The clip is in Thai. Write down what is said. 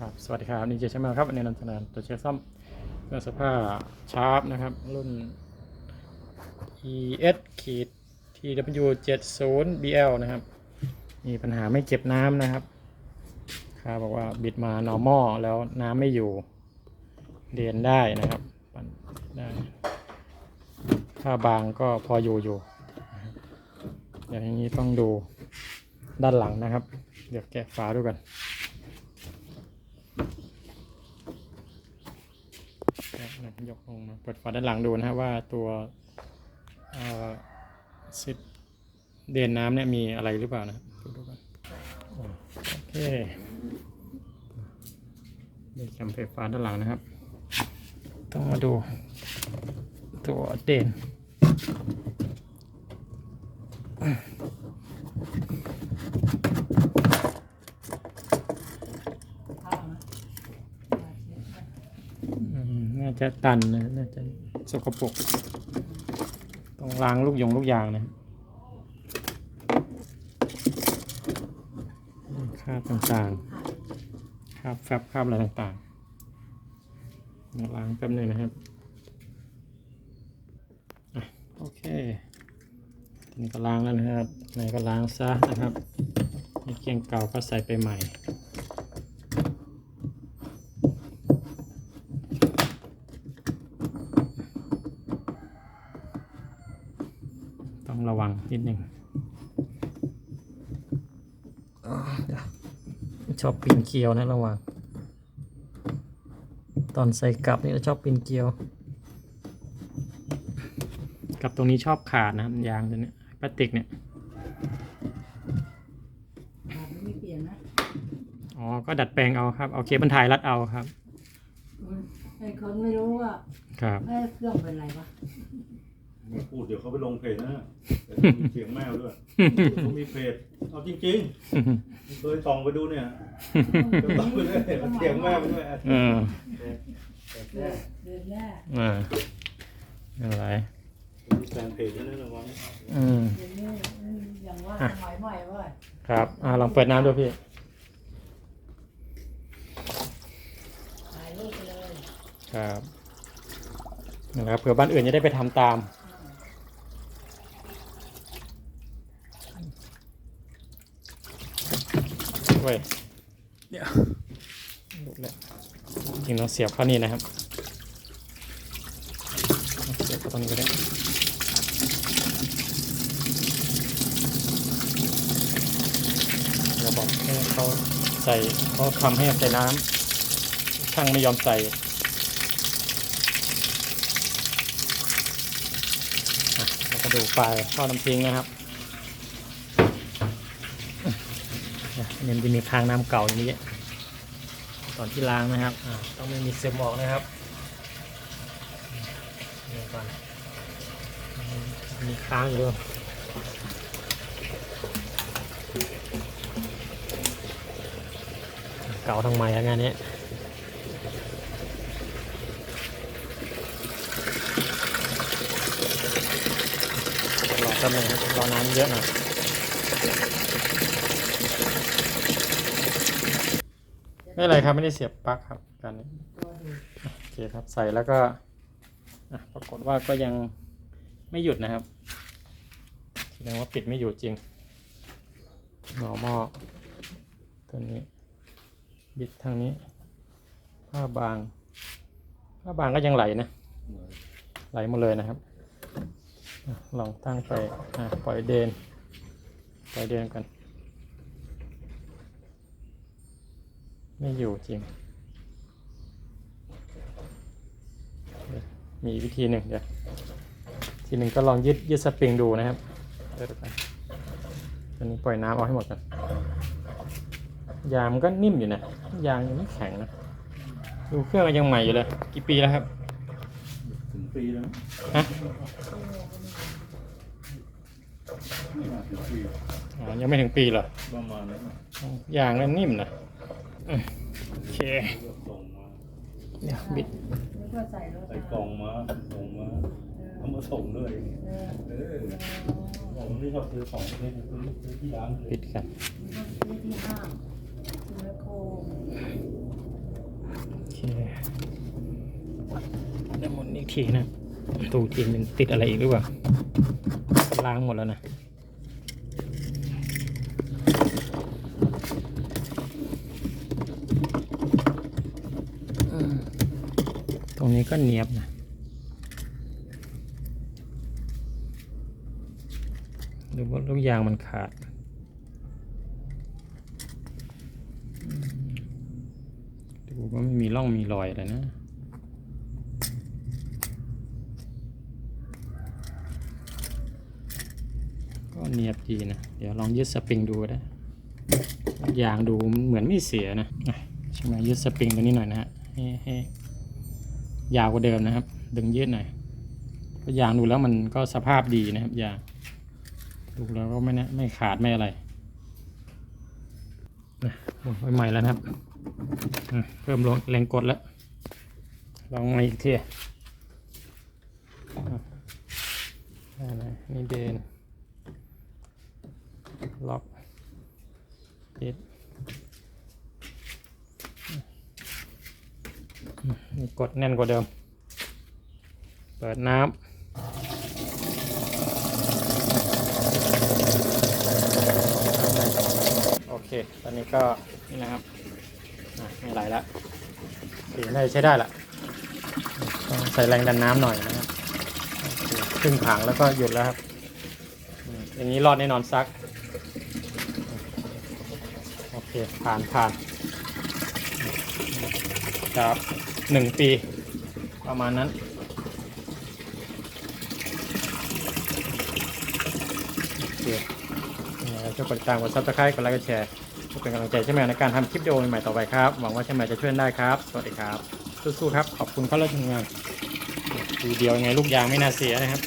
ครับสวัสดีครับนี่เจชมาครับวันนี้นำเสนอตัวเช็คซ่อมเครื่อสภาพชาร์ปนะครับ รุ่น ES ขีด TW 70 BL นะครับ มีปัญหาไม่เก็บน้ำนะครับค่าบอกว่าบิดมา normal แล้วน้ำไม่อยู่เรียนได้นะครับปั่นได้ค่าบางก็พออยู่อยู่ อย่างนี้ต้องดูด้านหลังนะครับ เดี๋ยวแกะฝาดูกัน ครับ ยกลงมาเปิดฝาด้านหลังดูนะครับว่าตัวเซิดเดนน้ำเนี่ยมีอะไรหรือเปล่านะดูดูกันโอเคนี่แคมไฟฟ้าด้านหลังนะครับ ต้องมาดูตัวเด่นอืมน่า จะตันนะน่าจะสกปรกต้องล้างลูกยงลูกยางนะครับอืมคราบต่างๆคราบแฟบคราบอะไรต่างๆมาล้างแป๊บนึงนะครับอโอเคทีนี้ก็ล้างแล้วนะครับไหนก็ล้างซะนะครับเกียงเก่าก็ใส่ไปใหม่ ต้อง ระวังนิดหนึ่งอ๋อเดี๋ยวชอบปีนเกลียวนะระวังตอนใส่กลับนี่เราชอบปีนเกลียวกับตรงนี้ชอบขาดนะครับยางตัวเนี้ยพลาสติกเนี่ยไม่เปลี่ยนนะอ๋อ ก็ดัดแปลงเอาครับ เอาเคเบิลไทยรัดเอาครับไอ้คนไม่รู้ว่าครับไอ้เครื่องเป็นไรวะ ไม่พูดเดี๋ยวเขาไปลงเพจนะแต่ต้องมีเสียงแมวด้วยเขามีเพจเอาจริงๆเคยส่องไปดูเนี่ยจะต้องไปด้วยเอาเสียงแมวไปด้วยเออเดือนเดือนแรกอ่าอะไรมีแฟนเพจนั่นนะระวังอืมเดือนนี้อย่างว่าสมัยใหม่เว้ยครับอ่าลองเปิดน้ำดูพี่ถ่ายรูปไปเลยครับนะครับเผื่อบ้านอื่นจะได้ไปทำตาม เว้ยเดี๋ยวหลุดแล้วจริงต้องเสียบเข้านี่นะครับเสียบเข้าตรงนี้ก็ได้เราบอกให้เขาใส่เขาทำให้ใส่น้ำช่างไม่ยอมใส่อะแล้วก็ดูไฟล์เข้าน้ำทิ้งนะครับ เนี่ยมันจะมีคางน้ำเก่าอย่างนี้ ตอนที่ล้างนะครับต้องไม่มีซึมออกนะครับนี่ก่อนมีค้างอยู่ด้วยเก่าทั้งใหม่แล้วงานนี้รอแป๊บนึงครับรอน้ำเยอะหน่อย ไม่ไรครับ ไม่ได้เสียบปลั๊กครับการนี้โอเคครับใส่แล้วก็ปรากฏว่าก็ยังไม่หยุดนะครับแสดงว่าปิดไม่อยู่จริงหน่อหม้อตัวนี้ บิดทางนี้ ผ้าบาง ผ้าบางก็ยังไหลนะ ไหลหมดเลยนะครับ ลองตั้งไปปล่อยเดินปล่อยเดินกัน ไม่อยู่จริง มีวิธีหนึ่งเดี๋ยวทีหนึ่งก็ลองยืดยืดสปริงดูนะครับเดี๋ยวดูกันตอนนี้ปล่อยน้ำออกให้หมดกันยางมันก็นิ่มอยู่นะ ยางยังไม่แข็งนะ ดูเครื่องก็ยังใหม่อยู่เลย กี่ปีแล้วครับ ถึงปีแล้วฮะถึงปีอ๋อยังไม่ถึงปีเหรอ ประมาณนั้นยางนั้นนิ่มนะอืม โอเคเนี่ยบิดใส่กล่องมาส่งมาเอามาส่งด้วยผมไม่ชอบซื้อของที่ซื้อที่ร้านเลยปิดกันซื้อที่ห้างซื้อโคโอเคน้ำมนต์อีกทีนะตู้ทีหนึ่งติดอะไรอีกหรือเปล่าล้างหมดแล้วนะ รงนี้ก็เนียบนะหรือว่าลูกยางมันขาดดูว่าไม่มีร่องมีรอยอะไรนะก็เนียบดีนะ เดี๋ยวลองยึดสปริงดูก็ได้ยางดูเหมือนไม่เสียนะอะใช่ไหมยึดสปริงตัวนี้หน่อยนะฮะให้ให้ ยาวกว่าเดิมนะครับ ดึงยืดหน่อยเพราะยางดูแล้วมันก็สภาพดีนะครับยางดูแล้วก็ไม่แน่ไม่ขาดไม่อะไรนะหมุนใหม่แล้วนะครับเพิ่มลงแรงกดแล้ว ลองมาอีกทีอะนี่เดนล็อกปิด กดแน่นกว่าเดิม เปิดน้ำโอเค ตอนนี้ก็นี่นะครับไม่ไหลและสีน่าจะใช้ได้ละต้องใส่แรงดันน้ำหน่อยนะครับโอเคครึ่งถังแล้วก็หยุดแล้วครับ อย่างนี้รอดแน่นอนซัก โอเค ผ่านผ่านครับ หนึ่งปี ประมาณนั้น โอเคช่วยกดติดตามกดซับสไครต์กดไลค์กดแชร์เพื่อเป็นกำลังใจใช่ไหมในการทำคลิปวิดีโอใหม่ๆต่อไปครับ หวังว่าใช่ไหมจะช่วยได้ครับ สวัสดีครับ สู้ๆครับ ขอบคุณเขาแล้วทำงานดูเดียวยังไงลูกยางไม่น่าเสียนะครับ